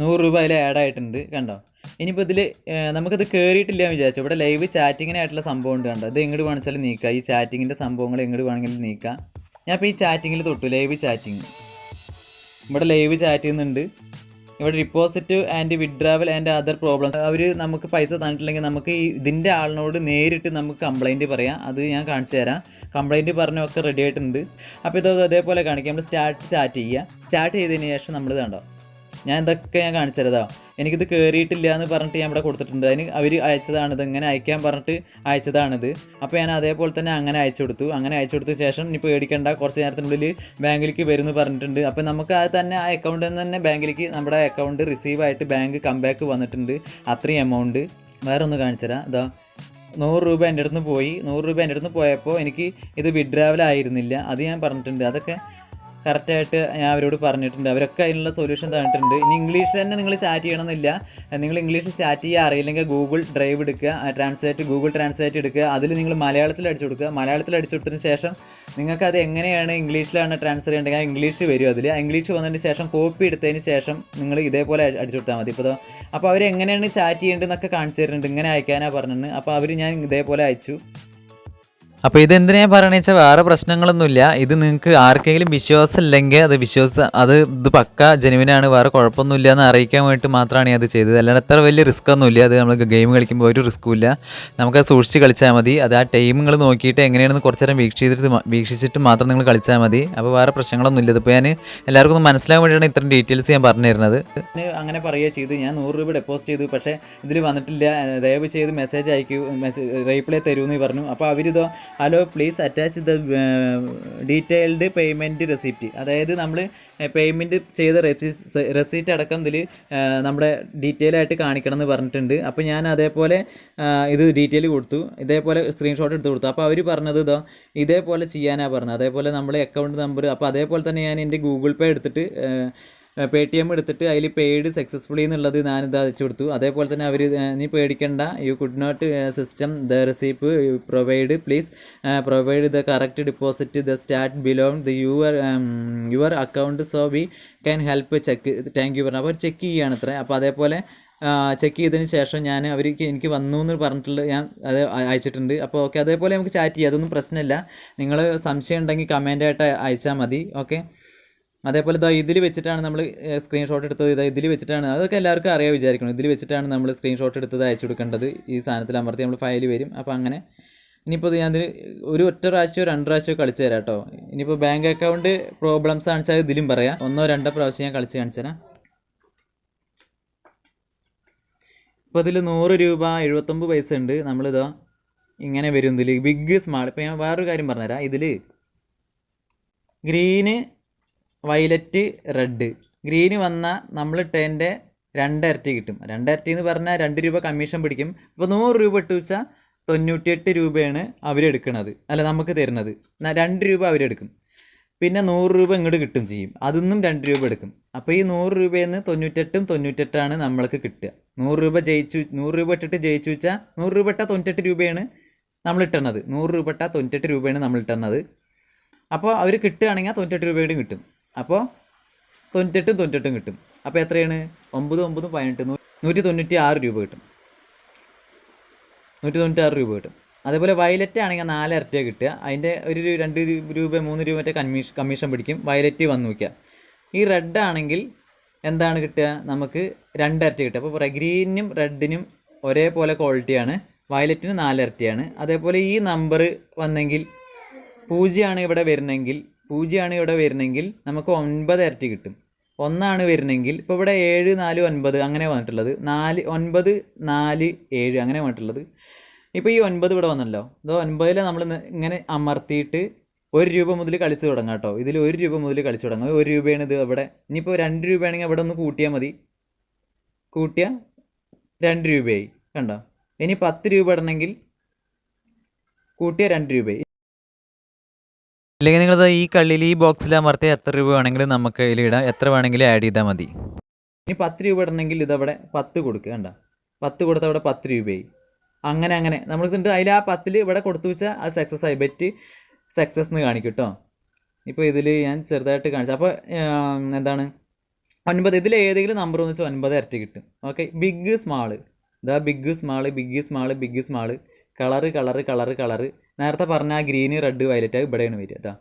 നൂറ് രൂപ അതിൽ ആഡ് ആയിട്ടുണ്ട് കണ്ടോ? ഇനിയിപ്പോൾ ഇതിൽ നമുക്കത് കയറിയിട്ടില്ല എന്ന് വിചാരിച്ചു. ഇവിടെ ലൈവ് ചാറ്റിങ്ങിനായിട്ടുള്ള സംഭവം ഉണ്ട് കണ്ടോ? ഇത് എങ്ങോട്ട് വേണമെച്ചാലും നീക്കാം. ഈ ചാറ്റിങ്ങിന്റെ സംഭവങ്ങൾ എങ്ങോട്ട് വേണമെങ്കിലും നീക്കാം. ഞാൻ ഇപ്പോൾ ഈ ചാറ്റിങ്ങിൽ തൊട്ടു ലൈവ് ചാറ്റിങ് ഇവിടെ ലൈവ് ചാറ്റ് ചെയ്യുന്നുണ്ട്. ഇവിടെ deposit and withdrawal and other problems അവർ നമുക്ക് പൈസ തന്നിട്ടില്ലെങ്കിൽ നമുക്ക് ഇതിന്റെ ആളിനോട് നേരിട്ട് നമുക്ക് കംപ്ലൈന്റ് പറയാം. അത് ഞാൻ കാണിച്ചു തരാം. കംപ്ലൈന്റ് പറഞ്ഞൊക്കെ റെഡി ആയിട്ടുണ്ട്. അപ്പോൾ ഇത് അതേപോലെ കാണിക്കാം. നമ്മൾ സ്റ്റാർട്ട് ചാറ്റ് ചെയ്യുക സ്റ്റാർട്ട് ചെയ്തതിന് ശേഷം നമ്മൾ കണ്ടോ? ഞാൻ ഇതൊക്കെ ഞാൻ കാണിച്ചതാ. എനിക്കിത് കയറിയിട്ടില്ല എന്ന് പറഞ്ഞിട്ട് ഞാൻ ഇവിടെ കൊടുത്തിട്ടുണ്ട്. അതിന് അവർ അയച്ചതാണിത് ഇങ്ങനെ അയക്കാൻ പറഞ്ഞിട്ട് അയച്ചതാണിത്. അപ്പോൾ ഞാൻ അതേപോലെ തന്നെ അങ്ങനെ അയച്ചു കൊടുത്തു. അങ്ങനെ അയച്ചു കൊടുത്ത ശേഷം ഇനി പേടിക്കേണ്ട. കുറച്ച് നേരത്തിനുള്ളിൽ ബാങ്കിലേക്ക് വരും എന്ന് പറഞ്ഞിട്ടുണ്ട്. അപ്പോൾ നമുക്ക് അത് തന്നെ ആ അക്കൗണ്ടിൽ നിന്ന് തന്നെ ബാങ്കിലേക്ക് നമ്മുടെ അക്കൗണ്ട് റിസീവ് ആയിട്ട് ബാങ്ക് കംബാക്ക് വന്നിട്ടുണ്ട്. അത്രയും എമൗണ്ട് വേറെ ഒന്ന് കാണിച്ചു തരാം നൂറ് രൂപ എന്റെ അടുത്ത് പോയി. നൂറ് രൂപ എന്റെ അടുത്ത് പോയപ്പോൾ എനിക്ക് ഇത് വിഡ്രാവൽ ആയിരുന്നില്ല. അത് ഞാൻ പറഞ്ഞിട്ടുണ്ട്. അതൊക്കെ കറക്റ്റായിട്ട് ഞാൻ അവരോട് പറഞ്ഞിട്ടുണ്ട്. അവരൊക്കെ അതിനുള്ള സൊല്യൂഷൻ തന്നിട്ടുണ്ട്. ഇനി ഇംഗ്ലീഷിൽ തന്നെ നിങ്ങൾ ചാറ്റ് ചെയ്യണമെന്നില്ല. നിങ്ങൾ ഇംഗ്ലീഷിൽ ചാറ്റ് ചെയ്യുക അറിയില്ലെങ്കിൽ ഗൂഗിൾ ഡ്രൈവ് എടുക്കുക ട്രാൻസ്ലേറ്റ് ഗൂഗിൾ ട്രാൻസ്ലേറ്റ് എടുക്കുക. അതിൽ നിങ്ങൾ മലയാളത്തിൽ അടിച്ചു കൊടുക്കുക. മലയാളത്തിൽ അടിച്ചു കൊടുത്തതിന് ശേഷം നിങ്ങൾക്ക് അത് എങ്ങനെയാണ് ഇംഗ്ലീഷിലാണ് ട്രാൻസ്ഫർ ചെയ്യേണ്ടത്? ആ ഇംഗ്ലീഷ് വരും അതിൽ. ആ ഇംഗ്ലീഷ് വന്നതിന് ശേഷം കോപ്പി എടുത്തതിന് ശേഷം നിങ്ങൾ ഇതേപോലെ അടിച്ചു കൊടുത്താൽ മതി. ഇപ്പോൾ അപ്പോൾ അവർ എങ്ങനെയാണ് ചാറ്റ് ചെയ്യേണ്ടതെന്നൊക്കെ കാണിച്ചു തരുന്നുണ്ട്. ഇങ്ങനെ അയക്കാനാണ് പറഞ്ഞിട്ടുണ്ട് അപ്പോൾ അവർ ഞാൻ ഇതേപോലെ അയച്ചു. അപ്പോൾ ഇതെന്തിനാ പറയണ വെച്ചാൽ വേറെ പ്രശ്നങ്ങളൊന്നുമില്ല. ഇത് നിങ്ങൾക്ക് ആർക്കെങ്കിലും വിശ്വാസം ഇല്ലെങ്കിൽ അത് വിശ്വാസം അത് ഇത് പക്ക ജനുവിനാണ് വേറെ കുഴപ്പമൊന്നുമില്ല എന്ന് അറിയിക്കാൻ വേണ്ടിട്ട് മാത്രമാണ് ഞാൻ അത് ചെയ്തത്. അല്ലാണ്ട് അത്ര വലിയ റിസ്ക് ഒന്നുമില്ല. അത് നമ്മൾ ഗെയിം കളിക്കുമ്പോൾ ഒരു റിസ്ക്കും ഇല്ല. നമുക്ക് സൂക്ഷിച്ച് കളിച്ചാൽ മതി. അത് ആ ടൈം നിങ്ങൾ നോക്കിയിട്ട് എങ്ങനെയാണെന്ന് കുറച്ച് നേരം വീക്ഷിച്ചിട്ട് വീക്ഷിച്ചിട്ട് മാത്രം നിങ്ങൾ കളിച്ചാൽ മതി. അപ്പോൾ വേറെ പ്രശ്നങ്ങളൊന്നുമില്ല. ഇതിപ്പോൾ ഞാൻ എല്ലാവർക്കും ഒന്ന് മനസ്സിലാകാൻ വേണ്ടിയിട്ടാണ് ഇത്രയും ഡീറ്റെയിൽസ് ഞാൻ പറഞ്ഞു തരുന്നത് ഞാൻ അങ്ങനെ പറയുക ചെയ്തു ഞാൻ നൂറ് രൂപ ഡെപ്പോസിറ്റ് ചെയ്തു. പക്ഷേ ഇതിൽ വന്നിട്ടില്ല. ദയവ് ചെയ്ത് മെസ്സേജ് അയക്കൂ. മെസ്സേജ് റീപ്ലൈ എന്ന് പറഞ്ഞു. അപ്പോൾ അവരിതോ hello please attach the detailed payment receipt അതായത് നമ്മൾ പേയ്മെന്റ് ചെയ്ത റെസിപ്റ്റ് അടക്കം ഇതിൽ നമ്മുടെ ഡീറ്റെയിൽ ആയിട്ട് കാണിക്കണം എന്ന് പറഞ്ഞിട്ടുണ്ട്. അപ്പോൾ ഞാൻ അതേപോലെ ഇത് ഡീറ്റെയിൽ കൊടുത്തു. ഇതേപോലെ സ്ക്രീൻഷോട്ട് എടുത്ത് കൊടുത്തു. അപ്പോൾ അവർ പറഞ്ഞത് ഇതോ ഇതേപോലെ ചെയ്യാനാണ് പറഞ്ഞത്. അതേപോലെ നമ്മൾ അക്കൗണ്ട് നമ്പർ അപ്പോൾ അതേപോലെ തന്നെ ഞാൻ എന്റെ ഗൂഗിൾ പേ എടുത്തിട്ട് പേ ടി എം എടുത്തിട്ട് അതിൽ പെയ്ഡ് സക്സസ്ഫുള്ളി എന്നുള്ളത് ഞാനിത് അയച്ചു കൊടുത്തു. അതേപോലെ തന്നെ അവർ നീ പേടിക്കേണ്ട. You could not system the receipt provide please provide the correct deposit the start belong the your your account so we can help check thank you പറഞ്ഞു. അപ്പോൾ ചെക്ക് ചെയ്യുകയാണ് ഇത്ര. അപ്പോൾ അതേപോലെ ചെക്ക് ചെയ്തതിന് ശേഷം ഞാൻ അവർക്ക് എനിക്ക് വന്നു എന്ന് പറഞ്ഞിട്ടുള്ള ഞാൻ അത് അയച്ചിട്ടുണ്ട്. അപ്പോൾ ഓക്കെ അതേപോലെ നമുക്ക് ചാറ്റ് ചെയ്യാം. അതൊന്നും പ്രശ്നമില്ല. നിങ്ങൾ സംശയം ഉണ്ടെങ്കിൽ കമന്റായിട്ട് അയച്ചാൽ മതി. ഓക്കെ അതേപോലെ ഇതാ ഇതിൽ വെച്ചിട്ടാണ് നമ്മൾ സ്ക്രീൻഷോട്ട് എടുത്തത്. ഇതാ ഇതിൽ വെച്ചിട്ടാണ്. അതൊക്കെ എല്ലാവർക്കും അറിയാൻ വിചാരിക്കണം ഇതിൽ വെച്ചിട്ടാണ് നമ്മൾ സ്ക്രീൻഷോട്ട് എടുത്തത് അയച്ചു കൊടുക്കേണ്ടത്. ഈ സാധനത്തിൽ അമർത്തി നമ്മൾ ഫയൽ വരും. അപ്പോൾ അങ്ങനെ ഇനിയിപ്പോൾ ഞാൻ ഒരു ഒറ്റ പ്രാവശ്യമോ രണ്ട് പ്രാവശ്യമോ കളിച്ച് തരാം കേട്ടോ. ഇനിയിപ്പോൾ ബാങ്ക് അക്കൗണ്ട് പ്രോബ്ലംസ് കാണിച്ചാൽ ഇതിലും പറയാം. ഒന്നോ രണ്ടോ പ്രാവശ്യം ഞാൻ കളിച്ച് കാണിച്ചു തരാം. ഇപ്പോൾ ഇതിൽ നൂറ് രൂപ എഴുപത്തൊമ്പത് പൈസ ഉണ്ട്. നമ്മളിതാ ഇങ്ങനെ വരും ഇതിൽ ബിഗ് സ്മാൾ ഇപ്പോൾ ഞാൻ വേറൊരു കാര്യം പറഞ്ഞുതരാം. ഇതിൽ ഗ്രീന് വയലറ്റ് റെഡ്. ഗ്രീന് വന്നാൽ നമ്മൾ ഇട്ടതിന്റെ രണ്ടരട്ടി കിട്ടും. രണ്ടരട്ടി എന്ന് പറഞ്ഞാൽ രണ്ട് രൂപ കമ്മീഷൻ പിടിക്കും. ഇപ്പോൾ നൂറ് രൂപ ഇട്ട് വെച്ചാൽ തൊണ്ണൂറ്റിയെട്ട് രൂപയാണ് അവരെടുക്കണത് അല്ല നമുക്ക് തരുന്നത്. രണ്ട് രൂപ അവരെടുക്കും പിന്നെ നൂറ് രൂപ ഇങ്ങോട്ട് കിട്ടും ചെയ്യും. അതിന്നും രണ്ട് രൂപ എടുക്കും. അപ്പോൾ ഈ നൂറ് രൂപയിൽ നിന്ന് തൊണ്ണൂറ്റെട്ടും തൊണ്ണൂറ്റെട്ടാണ് നമ്മൾക്ക് കിട്ടുക. നൂറ് രൂപ ജയിച്ചു നൂറ് രൂപ ഇട്ടിട്ട് ജയിച്ചു വെച്ചാൽ നൂറ് രൂപ ഇട്ടാൽ തൊണ്ണൂറ്റെട്ട് രൂപയാണ് നമ്മൾ ഇട്ടണത്. നൂറ് രൂപ ഇട്ടാൽ തൊണ്ണൂറ്റെട്ട് രൂപയാണ് നമ്മൾ ഇട്ടണത്. അപ്പോൾ അവർ കിട്ടുകയാണെങ്കിൽ തൊണ്ണൂറ്റെട്ട് രൂപയുടെ കിട്ടും. അപ്പോൾ തൊണ്ണൂറ്റെട്ടും തൊണ്ണൂറ്റെട്ടും കിട്ടും. അപ്പോൾ എത്രയാണ്? ഒമ്പത് ഒമ്പതും പതിനെട്ട് നൂറ്റി തൊണ്ണൂറ്റി ആറ് രൂപ കിട്ടും. നൂറ്റി തൊണ്ണൂറ്റി ആറ് രൂപ കിട്ടും. അതേപോലെ വയലറ്റ് ആണെങ്കിൽ നാല് ഇരട്ടിയാണ് കിട്ടുക. അതിന്റെ ഒരു രണ്ട് രൂപ മൂന്ന് രൂപ മറ്റേ കമ്മീഷൻ കമ്മീഷൻ പിടിക്കും. വയലറ്റ് വന്ന് നോക്കുക ഈ റെഡ് ആണെങ്കിൽ എന്താണ് കിട്ടുക? നമുക്ക് രണ്ട് ഇരട്ടി കിട്ടുക അപ്പോൾ ഗ്രീനും റെഡിനും ഒരേപോലെ ക്വാളിറ്റിയാണ് വയലറ്റിന് നാല് ഇരട്ടിയാണ് അതേപോലെ ഈ നമ്പർ വന്നെങ്കിൽ പൂജ്യമാണ് ഇവിടെ വരുന്നെങ്കിൽ പൂജ്യമാണ് ഇവിടെ വരുന്നെങ്കിൽ നമുക്ക് ഒൻപത് ഇരട്ടി കിട്ടും. ഒന്നാണ് വരുന്നെങ്കിൽ ഇപ്പോൾ ഇവിടെ ഏഴ് നാല് ഒൻപത് അങ്ങനെ വന്നിട്ടുള്ളത്. നാല് ഒൻപത് നാല് ഏഴ് അങ്ങനെ വന്നിട്ടുള്ളത്. ഇപ്പോൾ ഈ ഒൻപത് ഇവിടെ വന്നല്ലോ. അതോ ഒൻപതിൽ നമ്മൾ ഇങ്ങനെ അമർത്തിയിട്ട് ഒരു രൂപ മുതൽ കളിച്ച് തുടങ്ങാം കേട്ടോ. ഇതിൽ ഒരു രൂപ മുതൽ കളിച്ച് തുടങ്ങാം. ഒരു രൂപയാണ് ഇത് അവിടെ ഇനിയിപ്പോൾ രണ്ട് രൂപയാണെങ്കിൽ അവിടെ ഒന്ന് കൂട്ടിയാൽ മതി. കൂട്ടിയാൽ രണ്ട് രൂപയായി. കണ്ടോ? ഇനി പത്ത് രൂപ ഇടണമെങ്കിൽ കൂട്ടിയ രണ്ട് രൂപയായി. അല്ലെങ്കിൽ നിങ്ങളത് ഈ കള്ളിൽ ഈ ബോക്സിൽ അമർത്തി എത്ര രൂപ വേണമെങ്കിലും നമുക്ക് ഇടാം എത്ര വേണമെങ്കിലും ആഡ് ചെയ്താൽ മതി. ഇനി പത്ത് രൂപ ഇടണമെങ്കിൽ ഇതവിടെ പത്ത് കൊടുക്കുക കണ്ട? പത്ത് കൊടുത്ത അവിടെ പത്ത് രൂപയായി. അങ്ങനെ അങ്ങനെ. നമ്മൾ എന്നിട്ട് അതിൽ ആ പത്തിൽ ഇവിടെ കൊടുത്തു വെച്ചാൽ അത് സക്സസ് ആയി. ബെറ്റ് സക്സസ് എന്ന് കാണിക്കും കേട്ടോ. ഇപ്പോൾ ഇതിൽ ഞാൻ ചെറുതായിട്ട് കാണിച്ചു. അപ്പോൾ എന്താണ്? ഒൻപത്. ഇതിൽ ഏതെങ്കിലും നമ്പർ എന്ന് വെച്ചാൽ ഒൻപത് ഇരട്ടി കിട്ടും. ഓക്കെ ബിഗ് സ്മാൾ ഇതാ big small big small big small colour colour colour colour. നേരത്തെ പറഞ്ഞ ആ ഗ്രീന് റെഡ് വയലറ്റ് ഇവിടെയാണ് വരിക അതാ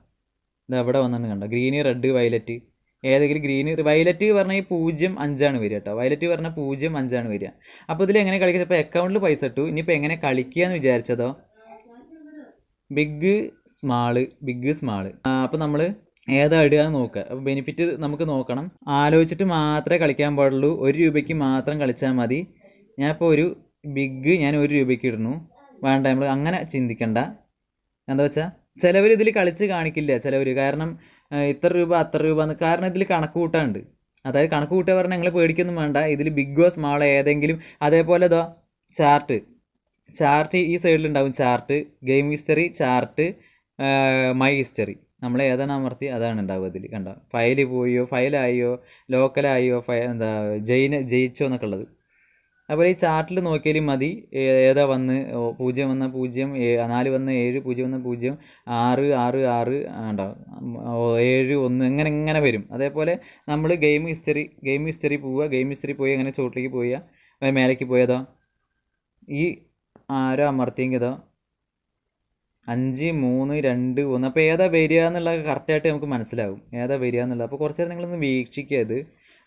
ഇത് ഇവിടെ വന്നാണ് കണ്ടോ? Green red violet. ഏതെങ്കിലും ഗ്രീന് വയലറ്റ് പറഞ്ഞാൽ പൂജ്യം അഞ്ചാണ് വരിക കേട്ടോ വയലറ്റ് പറഞ്ഞാൽ പൂജ്യം അഞ്ചാണ് വരിക. അപ്പോൾ ഇതിൽ എങ്ങനെ കളിക്കുക ഇപ്പോൾ അക്കൗണ്ടിൽ പൈസ ഇട്ടു. ഇനിയിപ്പോൾ എങ്ങനെ കളിക്കുക എന്ന് വിചാരിച്ചതോ? Big small big small. അപ്പോൾ നമ്മൾ ഏതാ ഇടുക എന്ന് നോക്കുക. അപ്പോൾ ബെനിഫിറ്റ് നമുക്ക് നോക്കണം. ആലോചിച്ചിട്ട് മാത്രമേ കളിക്കാൻ പാടുള്ളൂ. ഒരു രൂപയ്ക്ക് മാത്രം കളിച്ചാൽ മതി. ഞാനിപ്പോൾ ഒരു ബിഗ് ഞാൻ ഒരു രൂപയ്ക്ക് ഇടുന്നു. വേണ്ട നമ്മൾ അങ്ങനെ ചിന്തിക്കണ്ട. എന്താ വെച്ചാൽ ചിലവർ ഇതിൽ കളിച്ച് കാണിക്കില്ല ചിലവർ കാരണം ഇത്ര രൂപ അത്ര രൂപ എന്ന് കാരണം ഇതിൽ കണക്ക് കൂട്ടാണ്ട് അതായത് കണക്ക് കൂട്ടുക പറഞ്ഞാൽ നിങ്ങൾ പേടിക്കൊന്നും വേണ്ട. ഇതിൽ ബിഗ് ബോസ് സ്മാളോ ഏതെങ്കിലും അതേപോലെ ഇതോ ചാർട്ട്. ചാർട്ട് ഈ സൈഡിലുണ്ടാവും chart game history chart my history. നമ്മൾ ഏതാണ് അമർത്തി അതാണ് ഉണ്ടാവുക ഇതിൽ കണ്ടോ? ഫയൽ പോയോ ഫയലായോ ലോക്കലായോ ഫയ എന്താ ജയിന് ജയിച്ചോ എന്നൊക്കെ ഉള്ളത്. അപ്പോൾ ഈ ചാർട്ടിൽ നോക്കിയാലും മതി. ഏതാ വന്ന്? പൂജ്യം വന്ന പൂജ്യം നാല് വന്ന ഏഴ് പൂജ്യം വന്ന പൂജ്യം ആറ് ആറ് ആറ് ഉണ്ടാവും ഏഴ് ഒന്ന് ഇങ്ങനെ ഇങ്ങനെ വരും. അതേപോലെ നമ്മൾ ഗെയിം ഹിസ്റ്ററി ഗെയിം ഹിസ്റ്ററി പോവുക. ഗെയിം ഹിസ്റ്ററി പോയി അങ്ങനെ ചോട്ടിലേക്ക് പോയ മേലേക്ക് പോയതോ ഈ ആരോ അമർത്തിയെങ്കിതോ അഞ്ച് മൂന്ന് രണ്ട് ഒന്ന്. അപ്പോൾ ഏതാ വരിക എന്നുള്ളത് കറക്റ്റായിട്ട് നമുക്ക് മനസ്സിലാവും. ഏതാ വരിക എന്നുള്ളത്. അപ്പോൾ കുറച്ച് നേരം നിങ്ങളൊന്ന് വീക്ഷിക്കുക അത്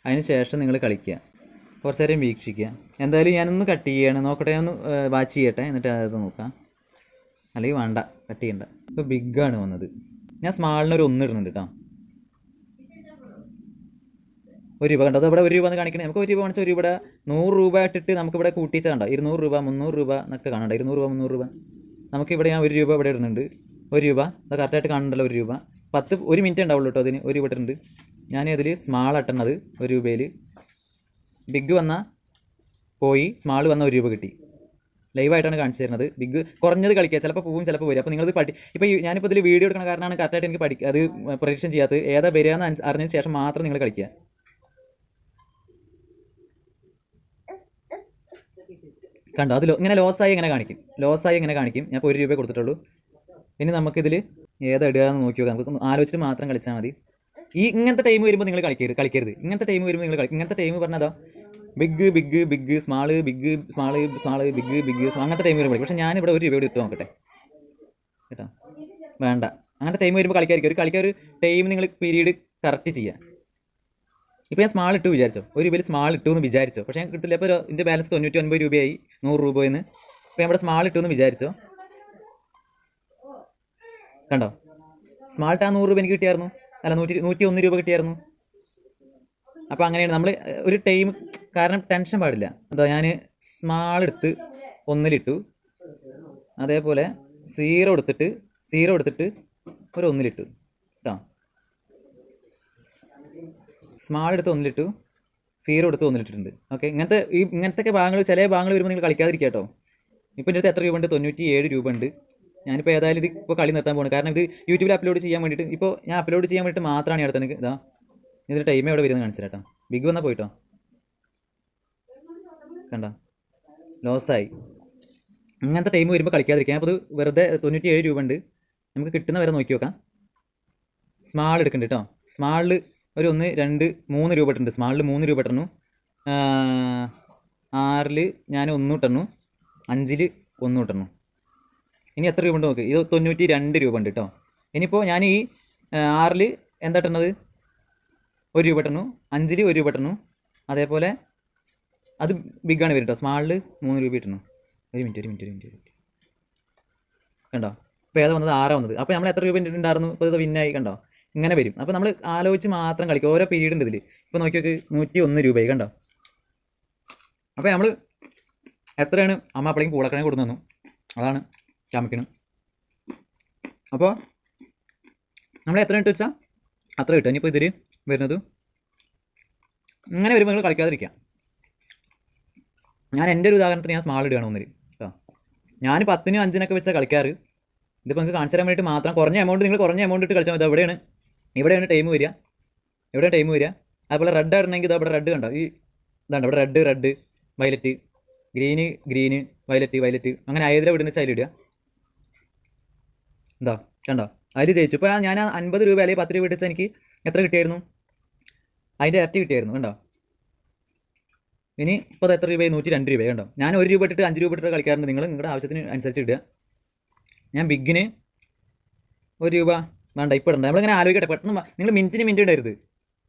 അതിന് ശേഷം നിങ്ങൾ കളിക്കുക. കുറച്ച് നേരം വീക്ഷിക്കുക. എന്തായാലും ഞാനൊന്ന് കട്ട് ചെയ്യാണ്. നോക്കട്ടെ ഒന്ന് വാച്ച് ചെയ്യട്ടെ. എന്നിട്ട് അത് നോക്കാം. അല്ലെങ്കിൽ വേണ്ട കട്ട് ചെയ്യണ്ട. ഇപ്പോൾ ബിഗാണ് വന്നത്. ഞാൻ സ്മാളിനൊരു ഒന്ന് ഇടുന്നുണ്ട് കേട്ടോ ഒരു രൂപ കണ്ടോ? അത് ഇവിടെ ഒരു രൂപ എന്ന് കാണിക്കണേ. നമുക്ക് ഒരു രൂപ കാണിച്ചാൽ ഒരു ഇവിടെ നൂറ് രൂപ ഇട്ടിട്ട് നമുക്കിവിടെ കൂട്ടിച്ചാൽ കണ്ടോ? ഇരുന്നൂറ് രൂപ മുന്നൂറ് രൂപ എന്നൊക്കെ കാണണ്ട? ഇരുന്നൂറ് രൂപ മുന്നൂറ് രൂപ. നമുക്കിവിടെ ഞാൻ ഒരു രൂപ ഇവിടെ ഇടുന്നുണ്ട്. ഒരു രൂപ. അത് കറക്റ്റായിട്ട് കാണണ്ടല്ലോ ഒരു രൂപ. പത്ത് ഒരു മിനിറ്റ് ഉണ്ടാവുള്ളൂ കേട്ടോ അതിന്. ഒരു രൂപ ഇട്ടിട്ടുണ്ട്. ഞാൻ സ്മാൾ ഇട്ടണത് ഒരു രൂപയിൽ ബിഗ് വന്ന പോയി സ്മാൾ വന്ന ഒരു രൂപ കിട്ടി. ലൈവായിട്ടാണ് കാണിച്ചു തരുന്നത്. ബിഗ് കുറഞ്ഞത് കളിക്കുക. ചിലപ്പോൾ പോവും ചിലപ്പോൾ വരും. അപ്പോൾ നിങ്ങളത് പഠി ഇപ്പോൾ ഞാനിപ്പോൾ ഇതിൽ വീഡിയോ എടുക്കുന്ന കാരണമാണ് കറക്റ്റായിട്ട് എനിക്ക് പഠിക്കുക അത് പ്രഡിക്ഷൻ ചെയ്യാത്തത്. ഏതാ വരിക എന്ന് അറിഞ്ഞതിന് ശേഷം മാത്രം നിങ്ങൾ കളിക്കുക. കണ്ടോ? അത് ഇങ്ങനെ ഇങ്ങനെ ലോസായി ഇങ്ങനെ കാണിക്കും. ലോസായി ഇങ്ങനെ കാണിക്കും. ഞാൻ ഇപ്പോൾ ഒരു രൂപ കൊടുത്തിട്ടുള്ളൂ. ഇനി നമുക്കിതിൽ ഏതാ ഇടുക എന്ന് നോക്കി നോക്കാം നമുക്ക് ആലോചിച്ചിട്ട് മാത്രം കളിച്ചാൽ മതി. ഈ ഇങ്ങനത്തെ ടൈം വരുമ്പോൾ നിങ്ങൾ കളിക്കരുത് കളിക്കരുത്. ഇങ്ങനത്തെ ടൈം വരുമ്പോൾ നിങ്ങൾ ഇങ്ങനത്തെ ടൈം പറഞ്ഞതോ big big big small big small small big big അങ്ങനത്തെ ടൈം വരുമ്പോൾ പക്ഷേ ഞാനിവിടെ ഒരു രൂപയുടെ ഇട്ട് നോക്കട്ടെ. കേട്ടോ? വേണ്ട. അങ്ങനത്തെ ടൈം വരുമ്പോൾ കളിക്കാതിരിക്കും ഒരു ടൈം നിങ്ങൾ പീരീഡ് കറക്റ്റ് ചെയ്യുക ഇപ്പോൾ ഞാൻ സ്മാൾ ഇട്ടു വിചാരിച്ചോ. ഒരു രൂപയിൽ സ്മാൾ ഇട്ടു എന്ന് വിചാരിച്ചോ. പക്ഷേ ഞാൻ കിട്ടില്ല. ഇപ്പോൾ ഇതിന്റെ ബാലൻസ് തൊണ്ണൂറ്റി ഒൻപത് രൂപയായി. നൂറ് രൂപയെന്ന് ഇപ്പോൾ ഞാൻ ഇവിടെ സ്മാൾ ഇട്ടു എന്ന് വിചാരിച്ചോ. കണ്ടോ? സ്മാൾ ഇട്ടാ നൂറ് രൂപ എനിക്ക് കിട്ടിയായിരുന്നു അല്ല നൂറ്റി നൂറ്റി ഒന്ന് രൂപ കിട്ടിയായിരുന്നു. അപ്പോൾ അങ്ങനെയാണ്. നമ്മൾ ഒരു ടൈം കാരണം ടെൻഷൻ പാടില്ല. എന്താ ഞാൻ സ്മാൾ എടുത്ത് ഒന്നിലിട്ടു. അതേപോലെ സീറോ എടുത്തിട്ട് സീറോ എടുത്തിട്ട് ഒരു ഒന്നിലിട്ടു. കേട്ടോ സ്മാൾ എടുത്ത് ഒന്നിലിട്ടു സീറോ എടുത്ത് ഒന്നിലിട്ടിട്ടുണ്ട്. ഓക്കെ ഇങ്ങനത്തെ ഈ ഇങ്ങനത്തെ ഭാഗങ്ങൾ ചില ഭാഗങ്ങൾ വരുമ്പോൾ നിങ്ങൾ കളിക്കാതിരിക്കുക കേട്ടോ ഇപ്പം എന്റെ അടുത്ത് എത്ര രൂപ ഉണ്ട്? തൊണ്ണൂറ്റി ഏഴ് രൂപ ഉണ്ട്. ഞാനിപ്പോൾ ഏതായാലും ഇത് ഇപ്പോൾ കളി നിർത്താൻ പോകുന്നത് കാരണം ഇത് യൂട്യൂബിൽ അപ്ലോഡ് ചെയ്യാൻ വേണ്ടിയിട്ട് ഇപ്പോൾ ഞാൻ അപ്ലോഡ് ചെയ്യാൻ വേണ്ടിയിട്ട് മാത്രമാണ് അടുത്ത് എനിക്ക് ഇതാ. ഇതിന്റെ ടൈം എവിടെ വരുന്നത് കാണിച്ചു കേട്ടോ ബിഗ് വന്നാൽ പോയിട്ടോ? കണ്ട? ലോസായി അങ്ങനത്തെ ടൈം വരുമ്പോൾ കളിക്കാതിരിക്കാം. അപ്പോൾ ഇത് വെറുതെ തൊണ്ണൂറ്റി ഏഴ് രൂപ ഉണ്ട്. നമുക്ക് കിട്ടുന്ന വരെ നോക്കി നോക്കാം. സ്മാൾ എടുക്കുന്നുണ്ട് കേട്ടോ സ്മാളിൽ ഒരു ഒന്ന് രണ്ട് മൂന്ന് രൂപ ഇട്ടുണ്ട് സ്മാളിൽ മൂന്ന് രൂപ ഇട്ടു ആറിൽ ഞാൻ ഒന്നു ഇട്ടു അഞ്ചിൽ ഒന്നു ഇട്ടു ഇനി എത്ര രൂപ ഉണ്ട് നോക്ക്? ഇത് തൊണ്ണൂറ്റി രണ്ട് രൂപ ഉണ്ട് കേട്ടോ ഇനിയിപ്പോൾ ഞാൻ ഈ ആറിൽ എന്താ ഇട്ടണത്? ഒരു രൂപ ഇട്ടണു. അഞ്ചിൽ ഒരു രൂപ ഇട്ടണു. അതേപോലെ അത് ബിഗാണ് വരും കേട്ടോ സ്മാളിൽ മൂന്ന് രൂപ ഇട്ടണു. ഒരു മിനിറ്റ് ഒരു മിനിറ്റ് ഒരു മിനിറ്റ് ഒരു മിനിറ്റ് കണ്ടോ? ഇപ്പോൾ ഏതാ വന്നത്? ആറാ വന്നത്. അപ്പോൾ നമ്മൾ എത്ര രൂപ ഉണ്ടായിരുന്നു ഇപ്പോൾ ഇത് വിന്നായി കണ്ടോ? ഇങ്ങനെ വരും. അപ്പോൾ നമ്മൾ ആലോചിച്ച് മാത്രം കളിക്കും. ഓരോ പീരീഡ് ഉണ്ട് ഇതിൽ ഇപ്പോൾ നോക്കി നോക്ക് നൂറ്റി ഒന്ന് രൂപയായി കണ്ടോ? അപ്പോൾ നമ്മൾ എത്രയാണ്? അമ്മ അപ്പോഴേക്കും പൂളക്കണേ കൊടുത്തു തന്നു. അതാണ്. ചമക്കണം അപ്പോൾ നമ്മൾ എത്ര ഇട്ട് വെച്ചാൽ അത്ര കിട്ടും. ഇനിയിപ്പോൾ ഇതിൽ വരുന്നത് ഇങ്ങനെ വരുമ്പോൾ നിങ്ങൾ കളിക്കാതിരിക്കാം. ഞാൻ എന്റെ ഒരു ഉദാഹരണത്തിന് ഞാൻ സ്മാൾ ഇടുകയാണ് ഒന്നിൽ കേട്ടോ ഞാൻ പത്തിനും അഞ്ചിനൊക്കെ വെച്ചാൽ കളിക്കാറ്. ഇതിപ്പോൾ നിങ്ങൾക്ക് കാണിച്ചു തരാൻ വേണ്ടിയിട്ട് മാത്രം കുറഞ്ഞ എമൗണ്ട് നിങ്ങൾ കുറഞ്ഞ എമൗണ്ട് ഇട്ട് കളിച്ചാൽ മതി. എവിടെയാണ് ഇവിടെയാണ് ടൈം വരിക. എവിടെയാണ് ടൈം വരിക. അതുപോലെ റെഡ് ആയിരുന്നെങ്കിൽ ഇതാ ഇവിടെ റെഡ് കണ്ടോ? ഈ ഇതാണ്ട്? ഇവിടെ red red violet green green violet violet അങ്ങനെ ഏതിലെ വിടുന്ന വെച്ചാൽ അതിലിടുക. എന്താ കണ്ടോ? അതിൽ ജയിച്ചു. ഇപ്പോൾ ഞാൻ അൻപത് രൂപ അല്ലെങ്കിൽ പത്ത് രൂപ ഇട്ടിച്ച് എനിക്ക് എത്ര കിട്ടിയായിരുന്നു? അതിന്റെ ഇരട്ടി കിട്ടിയായിരുന്നു കണ്ടോ? ഇനി ഇപ്പോൾ എത്ര രൂപയായി? നൂറ്റി രണ്ട് രൂപയായി കണ്ടോ? ഞാൻ ഒരു രൂപ ഇട്ടിട്ട് അഞ്ച് രൂപ ഇട്ടിട്ട് കളിക്കാറുണ്ട്. നിങ്ങൾ നിങ്ങളുടെ ആവശ്യത്തിന് അനുസരിച്ച് ഇടുക. ഞാൻ ബിഗിന് ഒരു രൂപ വേണ്ട ഇപ്പോൾ ഇടണ്ട. നമ്മളിങ്ങനെ ആലോചിക്കട്ടെ. പെട്ടെന്ന് നിങ്ങൾ മിനിറ്റിന് മിനിറ്റ് ഇടരുത്.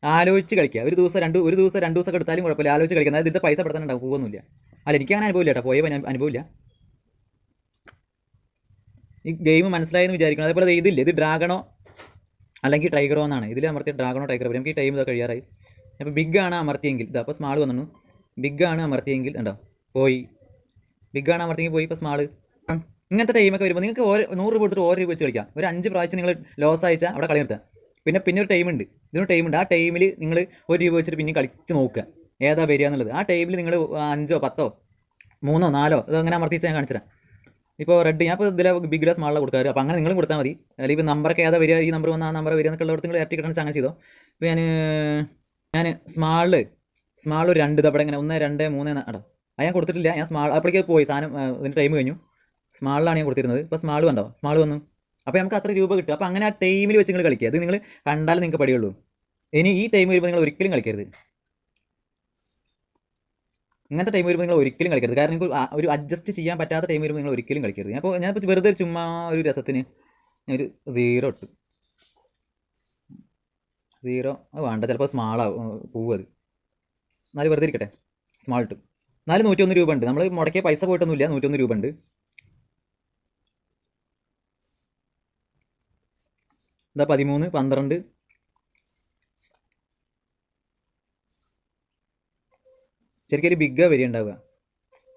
ആലോചിച്ച് കളിക്കുക. ഒരു ദിവസം രണ്ട് ഒരു ദിവസം രണ്ട് ദിവസം എടുത്താലും കുഴപ്പമില്ല. ആലോചിച്ച് കളിക്കുക. അതായത് ഇതിന്റെ പൈസ പെടുത്താൻ ഉണ്ടാവും പോകുന്നില്ല അല്ല എനിക്ക് അങ്ങനെ അനുഭവമില്ല കേട്ടോ. പോയ അനുഭവമില്ല. ഈ ഗെയിം മനസ്സിലായെന്ന് വിചാരിക്കണം. അതേപോലെ ഇതില്ല ഇത് ഡ്രാഗണോ അല്ലെങ്കിൽ ടൈഗറോ എന്നാണ്. ഇതിൽ അമർത്തിയ ഡ്രാഗണോ ടൈഗറോ നമുക്ക് ഈ ടൈം ഇതൊക്കെ കഴിയാറായി. അപ്പോൾ ബിഗ് ആണ് അമർത്തിയെങ്കിൽ ഇത് അപ്പോൾ സ്മാൾ വന്നു ബിഗ് ആണ് അമർത്തിയെങ്കിൽ ഉണ്ടോ പോയി. ബിഗ് ആണ് അമർത്തിയെങ്കിൽ പോയി ഇപ്പോൾ സ്മാൾ ഇങ്ങനത്തെ ടൈമൊക്കെ വരുമ്പോൾ നിങ്ങൾക്ക് ഓരോ നൂറ് രൂപ കൊടുത്തിട്ട് ഓരോ രൂപ വെച്ച് കളിക്കാം. ഒരു അഞ്ച് പ്രാവശ്യം നിങ്ങൾ ലോസ് അയച്ചാൽ അവിടെ കളി നിർത്തുക പിന്നെ പിന്നെ ഒരു ടൈമുണ്ട് ഉണ്ട്. ഇതിന് ടൈം ഉണ്ട്. ആ ടൈമിൽ നിങ്ങൾ ഒരു രൂപ വെച്ചിട്ട് പിന്നെ കളിച്ച് നോക്കുക. ഏതാ വരിക എന്നുള്ളത്. ആ ടൈമിൽ നിങ്ങൾ അഞ്ചോ പത്തോ മൂന്നോ നാലോ അതോ അങ്ങനെ അമർത്തിച്ച് ഞാൻ കാണിച്ചു തരാം ഇപ്പോൾ റെഡ് ഞാൻ ഇപ്പോൾ ഇതിലെ ബിഗ് ഗ്ലാസ് മാളിലാണ് കൊടുക്കാറ്. അപ്പോൾ അങ്ങനെ നിങ്ങളും കൊടുത്താൽ മതി. അല്ലെങ്കിൽ ഇപ്പോൾ നമ്പറൊക്കെ ഏതാ വരിക? ഈ നമ്പർ വന്നാൽ ആ നമ്പർ വരിക എന്നൊക്കെ ഉള്ളവർ നിങ്ങൾ ഇരട്ടി കിട്ടണം അങ്ങനെ ചെയ്തോ. ഇപ്പോൾ ഞാൻ ഞാൻ സ്മാളിൽ സ്മാൾ ഒരു രണ്ട്. ഇതവിടെ ഇങ്ങനെ ഒന്ന് രണ്ട് മൂന്ന് അടോ. അത് ഞാൻ കൊടുത്തിട്ടില്ല. ഞാൻ സ്മാൾ അപ്പോഴേക്ക് പോയി. സാധനം ഇതിന്റെ ടൈം കഴിഞ്ഞു. സ്മാളിലാണ് ഞാൻ കൊടുത്തിരുന്നത്. ഇപ്പോൾ സ്മാൾ വേണ്ടോ സ്മാൾ വന്നു. അപ്പോൾ നമുക്ക് അത്ര രൂപ കിട്ടും. അപ്പോൾ അങ്ങനെ ആ ടൈമിൽ വെച്ച് നിങ്ങൾ കളിക്കുക. അത് നിങ്ങൾ കണ്ടാലും നിങ്ങൾക്ക് പടിയുള്ളൂ. ഇനി ഈ ടൈം വരുമ്പോൾ നിങ്ങൾ ഒരിക്കലും കളിക്കരുത്. ഇങ്ങനത്തെ ടൈം വരുമ്പോൾ നിങ്ങൾ ഒരിക്കലും കളിക്കരുത്. കാരണം നിങ്ങൾക്ക് ഒരു അഡ്ജസ്റ്റ് ചെയ്യാൻ പറ്റാത്ത ടൈം വരുമ്പോൾ നിങ്ങൾ ഒരിക്കലും കളിക്കരുത്. ഞാൻ ഇപ്പോൾ ഞാൻ ഇപ്പോൾ വെറുതെ ചുമ്മാ ഒരു രസത്തിന് ഒരു സീറോ ഇട്ടു. സീറോ അത് വേണ്ട. ചിലപ്പോൾ സ്മാളാവും പോവും അത്. എന്നാലും വെറുതെ ഇരിക്കട്ടെ. സ്മാൾ ഇട്ടു. എന്നാലും നൂറ്റൊന്ന് രൂപ ഉണ്ട്. നമ്മൾ മുടക്കിയ പൈസ പോയിട്ടൊന്നുമില്ല. നൂറ്റൊന്ന് രൂപ ഉണ്ട്. ഇതാ പതിമൂന്ന് പന്ത്രണ്ട് ശരിക്കും ഒരു ബിഗ് വരി ഉണ്ടാവുക.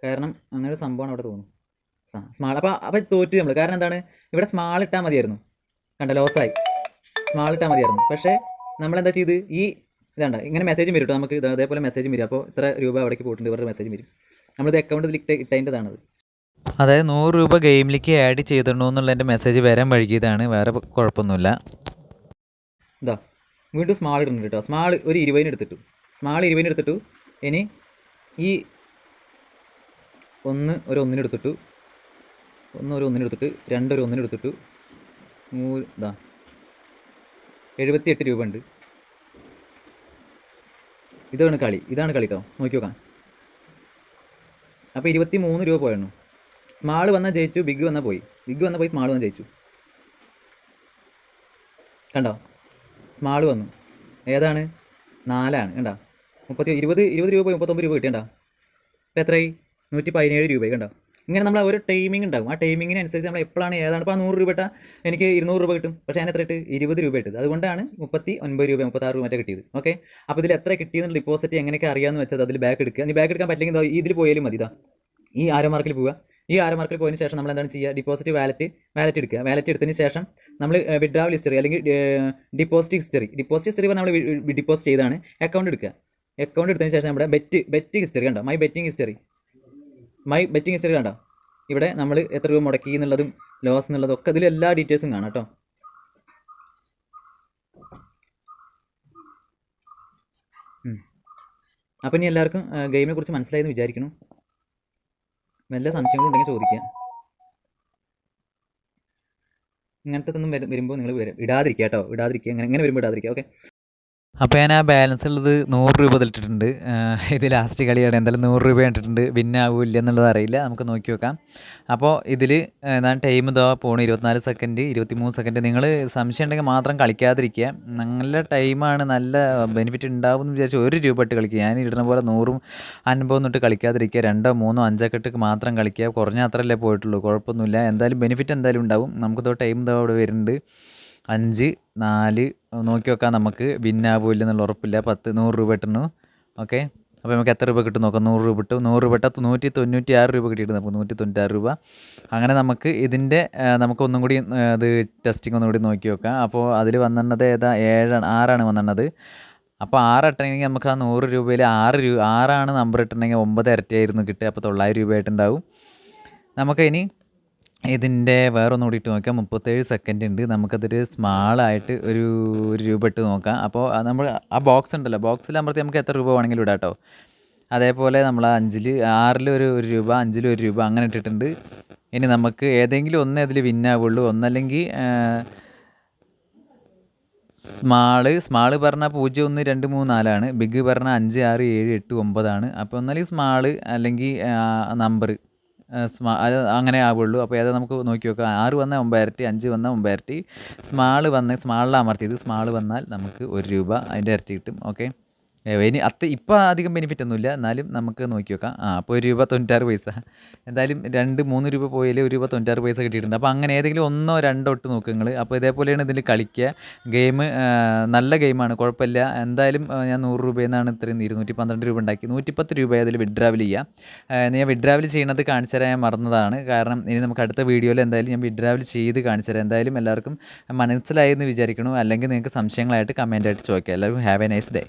കാരണം അങ്ങനെ ഒരു സംഭവമാണ് അവിടെ തോന്നുന്നു സ്മാൾ അപ്പോൾ അപ്പോൾ തോറ്റു നമ്മൾ കാരണം എന്താണ്? ഇവിടെ സ്മാൾ ഇട്ടാൽ മതിയായിരുന്നു. കണ്ട ലോസായി സ്മാൾ ഇട്ടാൽ മതിയായിരുന്നു. പക്ഷേ നമ്മളെന്താ ചെയ്ത്? ഈ ഇതാണ്ട ഇങ്ങനെ മെസ്സേജ് വരും കേട്ടോ നമുക്ക്. അതേപോലെ മെസ്സേജും വരും. അപ്പോൾ ഇത്ര രൂപ അവിടേക്ക് പോയിട്ടുണ്ട്. ഇവരുടെ മെസ്സേജ് വരും. നമ്മളിത് അക്കൗണ്ടിൽ ഇട്ട ഇട്ടതിന്റെതാണത്. അതായത് നൂറ് രൂപ ഗെയിമിലേക്ക് ആഡ് ചെയ്തിടണോ എന്നുള്ളതിന്റെ മെസ്സേജ് വരാൻ വഴുകിയതാണ് വേറെ കുഴപ്പമൊന്നുമില്ല. ഇതാ വീണ്ടും സ്മാൾ ഇടുന്നുണ്ട് കേട്ടോ സ്മാൾ ഒരു ഇരുപതിന് എടുത്തിട്ടു. സ്മാൾ ഇരുപതിന് എടുത്തിട്ടു. ഇനി ഈ ഒന്ന് ഒരു ഒന്നിന് എടുത്തിട്ടു. ഒന്ന് ഒരു ഒന്നിന് എടുത്തിട്ട് രണ്ട് ഒരു ഒന്നിന് എടുത്തിട്ടു. മൂ ഇതാ. എഴുപത്തി എട്ട് രൂപ ഉണ്ട്. ഇതാണ് കളി. ഇതാണ് കളി കേട്ടോ നോക്കി നോക്കാം. അപ്പോൾ ഇരുപത്തി മൂന്ന് രൂപ പോയണു സ്മാൾ വന്നാൽ ജയിച്ചു ബിഗ് വന്നാൽ പോയി. ബിഗ് വന്നാൽ പോയി സ്മാൾ വന്നാൽ ജയിച്ചു. കണ്ടോ? സ്മാൾ വന്നു. ഏതാണ്? നാലാണ്. കണ്ടോ? മുപ്പത്തി ഇരുപത് ഇരുപത് രൂപ പോയി മുപ്പത്തൊമ്പത് രൂപ കിട്ടിയണ്ട. അപ്പോൾ എത്രയായി നൂറ്റി പതിനേഴ് രൂപയ്ക്ക് കണ്ടോ? ഇങ്ങനെ നമ്മൾ ഒരു ടൈമിംഗ് ഉണ്ടാകും ആ ടൈമിങ്ങിനനുസരിച്ച് നമ്മൾ എപ്പോഴാണ് ഏതാണ്. ഇപ്പോൾ ആ നൂറ് രൂപ എനിക്ക് ഇരുന്നൂറ് രൂപ കിട്ടും. പക്ഷേ ഞാൻ എത്ര ഇട്ട്? ഇരുപത് രൂപ ഇട്ടത്. അതുകൊണ്ടാണ് മുപ്പത്തി ഒൻപത് രൂപ മുപ്പത്താറ് രൂപ മറ്റേ കിട്ടിയത്. ഓക്കെ? അപ്പോൾ ഇതിൽ എത്ര കിട്ടിയെന്നുള്ള ഡിപ്പോസിറ്റ് എങ്ങനെയൊക്കെ അറിയാമെന്ന് വെച്ചാൽ അതിൽ ബാക്ക് എടുക്കുക. നീ ബാക്ക് എടുക്കാൻ പറ്റില്ലെങ്കിൽ ഇതിൽ പോയാലും മതി ഇതാ ഈ ആരോ മാർക്കിൽ പോവുക. ഈ ആരോ മാർക്കിൽ പോയതിന് ശേഷം നമ്മൾ എന്താണ് ചെയ്യുക? ഡിപ്പോസിറ്റ് വാലറ്റ് വാലറ്റ് എടുക്കുക. വാലറ്റ് എടുത്തതിന് ശേഷം നമ്മൾ വിഡ്രാവൽ ഹിസ്റ്ററി അല്ലെങ്കിൽ ഡിപ്പോസിറ്റ് ഹിസ്റ്ററി ഡിപ്പോസിറ്റ് ഹിസ്റ്ററി നമ്മൾ ഡിപ്പോസിറ്റ് ചെയ്താണ്. അക്കൗണ്ട് എടുക്കുക. അക്കൗണ്ട് എടുത്തതിന് ശേഷം നമ്മുടെ ബെറ്റ് ബെറ്റ് ഹിസ്റ്ററി കണ്ടോ? My betting history my betting history കണ്ടോ? ഇവിടെ നമ്മൾ എത്ര രൂപ മുടക്കി എന്നുള്ളതും ലോസ് എന്നുള്ളതും ഒക്കെ ഇതിൽ എല്ലാ ഡീറ്റെയിൽസും കാണാം കേട്ടോ. അപ്പം ഇനി എല്ലാവർക്കും ഗെയിമിനെ കുറിച്ച് മനസ്സിലായെന്ന് വിചാരിക്കണം വല്ല സംശയങ്ങളുണ്ടെങ്കിൽ ചോദിക്കുക. ഇങ്ങനത്തെ ഒന്നും വരുമ്പോൾ നിങ്ങൾ വരും ഇടാതിരിക്കുക കേട്ടോ. ഇടാതിരിക്കുക. ഇങ്ങനെ ഇങ്ങനെ വരുമ്പോൾ ഇടാതിരിക്കുക. ഓക്കെ അപ്പോൾ ഞാൻ ആ ബാലൻസ് ഉള്ളത് നൂറ് രൂപ ഇട്ടിട്ടുണ്ട് ഇത് ലാസ്റ്റ് കളിയാണ്. എന്തായാലും നൂറ് രൂപ ഇട്ടിട്ടുണ്ട് വിന്നാവൂ ഇല്ല എന്നുള്ളത് അറിയില്ല. നമുക്ക് നോക്കി നോക്കാം. അപ്പോൾ ഇതിൽ ഞാൻ ടൈം ഇതാ? പോണു ഇരുപത്തിനാല് സെക്കൻഡ് ഇരുപത്തിമൂന്ന് സെക്കൻഡ് നിങ്ങൾ സംശയം ഉണ്ടെങ്കിൽ മാത്രം കളിക്കാതിരിക്കുക. നല്ല ടൈമാണ് നല്ല ബെനിഫിറ്റ് ഉണ്ടാവും എന്ന് വിചാരിച്ച് ഒരു രൂപ ഇട്ട് കളിക്കുക. ഞാൻ ഇടുന്ന പോലെ നൂറും അൻപതും ഇട്ട് കളിക്കാതിരിക്കുക. രണ്ടോ മൂന്നോ അഞ്ചൊക്കെ ഇട്ട് മാത്രം കളിക്കുക. കുറഞ്ഞ അത്രയല്ലേ പോയിട്ടുള്ളൂ. കുഴപ്പമൊന്നുമില്ല. എന്തായാലും ബെനിഫിറ്റ് എന്തായാലും ഉണ്ടാവും. നമുക്കിതോ ടൈം ഇതാ അവിടെ വരുന്നുണ്ട്. അഞ്ച് നാല് നോക്കി നോക്കാം നമുക്ക്. വിന്നാവോ ഇല്ലെന്നുള്ള ഉറപ്പില്ല. പത്ത് നൂറ് രൂപ കിട്ടുന്നു ഓക്കെ. അപ്പോൾ നമുക്ക് എത്ര രൂപ കിട്ടും നോക്കാം. നൂറ് രൂപ ഇട്ടു. നൂറ് രൂപ ഇട്ടാൽ നൂറ്റി തൊണ്ണൂറ്റി ആറ് രൂപ കിട്ടിയിട്ട് നമുക്ക്. നൂറ്റി തൊണ്ണൂറ്റാറ് രൂപ. അങ്ങനെ നമുക്ക് ഇതിന്റെ നമുക്ക് ഒന്നും കൂടി അത് ടെസ്റ്റിംഗ് ഒന്നും കൂടി നോക്കി നോക്കാം അപ്പോൾ അതിൽ വന്നിരുന്നത് ഏതാ? ഏഴാണ് ആറാണ് വന്നിരുന്നത് അപ്പോൾ ആറ് ഇട്ടണമെങ്കിൽ നമുക്ക് ആ നൂറ് രൂപയിൽ ആറ് രൂപ ആറാണ് നമ്പർ ഇട്ടിട്ടുണ്ടെങ്കിൽ ഒമ്പത് ഇരട്ടിയായിരുന്നു കിട്ടുക. അപ്പോൾ തൊള്ളായിരം രൂപയായിട്ടുണ്ടാവും. നമുക്ക് ഇനി ഇതിന്റെ വേറൊന്ന് കൂടി ഇട്ട് മുപ്പത്തേഴ് സെക്കൻഡ് ഉണ്ട്. നമുക്കതൊരു സ്മാളായിട്ട് ഒരു ഒരു രൂപ ഇട്ട് നോക്കാം. അപ്പോൾ നമ്മൾ ആ ബോക്സ് ഉണ്ടല്ലോ. ബോക്സിൽ അമർത്തി നമുക്ക് എത്ര രൂപ വേണമെങ്കിലും ഇടാം കേട്ടോ. അതേപോലെ നമ്മൾ അഞ്ചിൽ ആറിൽ ഒരു ഒരു രൂപ അഞ്ചിൽ ഒരു രൂപ അങ്ങനെ ഇട്ടിട്ടുണ്ട്. ഇനി നമുക്ക് ഏതെങ്കിലും ഒന്ന് അതിൽ വിന്നാവുള്ളൂ ഒന്നല്ലെങ്കിൽ സ്മാൾ സ്മാൾ പറഞ്ഞാൽ പൂജ്യം ഒന്ന് രണ്ട് മൂന്ന് നാലാണ്. ബിഗ് പറഞ്ഞാൽ അഞ്ച് ആറ് ഏഴ് എട്ട് ഒമ്പതാണ്. അപ്പോൾ ഒന്നല്ലെങ്കിൽ സ്മാൾ അല്ലെങ്കിൽ നമ്പർ സ്മാ അങ്ങനെ ആവുള്ളൂ. അപ്പോൾ ഏതാ നമുക്ക് നോക്കി നോക്കാം ആറ് വന്നാൽ ഒമ്പതിരട്ടി അഞ്ച് വന്നാൽ ഒമ്പതിരട്ടി. സ്മാൾ വന്ന് സ്മാളിൽ അമർത്തിയത് സ്മാൾ വന്നാൽ നമുക്ക് ഒരു രൂപ അതിന്റെ ഇരട്ടി കിട്ടും. ഓക്കെ? ഇനി അത്ര ഇപ്പോൾ അധികം ബെനിഫിറ്റ് ഒന്നുമില്ല. എന്നാലും നമുക്ക് നോക്കി നോക്കാം ആ അപ്പോൾ ഒരു രൂപ തൊണ്ണൂറ്റാറ് പൈസ. എന്തായാലും രണ്ട് മൂന്ന് രൂപ പോയാൽ ഒരു രൂപ തൊണ്ണൂറ്റാറ് പൈസ കിട്ടിയിട്ടുണ്ട് അപ്പോൾ അങ്ങനെ ഏതെങ്കിലും ഒന്നോ രണ്ടോ ഇട്ട് നോക്കുക നിങ്ങൾ അപ്പോൾ ഇതേപോലെയാണ് ഇതിൽ കളിക്കുക ഗെയിം നല്ല ഗെയിമാണ്. കുഴപ്പമില്ല. എന്തായാലും ഞാൻ നൂറ് രൂപയിൽ നിന്നാണ് ഇത്രയും ഇരുന്നൂറ്റി പന്ത്രണ്ട് രൂപ ഉണ്ടാക്കി. നൂറ്റിപ്പത്ത് രൂപ അതിൽ വിഡ്രാവൽ ചെയ്യുക ഞാൻ വിഡ്രാവൽ ചെയ്യണത് കാണിച്ചു തരാൻ ഞാൻ മറന്നതാണ്. കാരണം ഇനി നമുക്ക് അടുത്ത വീഡിയോയിൽ എന്തായാലും ഞാൻ വിഡ്രാവൽ ചെയ്ത് കാണിച്ചു തരാം. എന്തായാലും എല്ലാവർക്കും മനസ്സിലായെന്ന് വിചാരിക്കണം അല്ലെങ്കിൽ നിങ്ങൾക്ക് സംശയങ്ങളായിട്ട് കമന്റ് ആയിട്ട് ചോദിക്കാം. എല്ലാവരും ഹാവ് എ നൈസ് ഡേ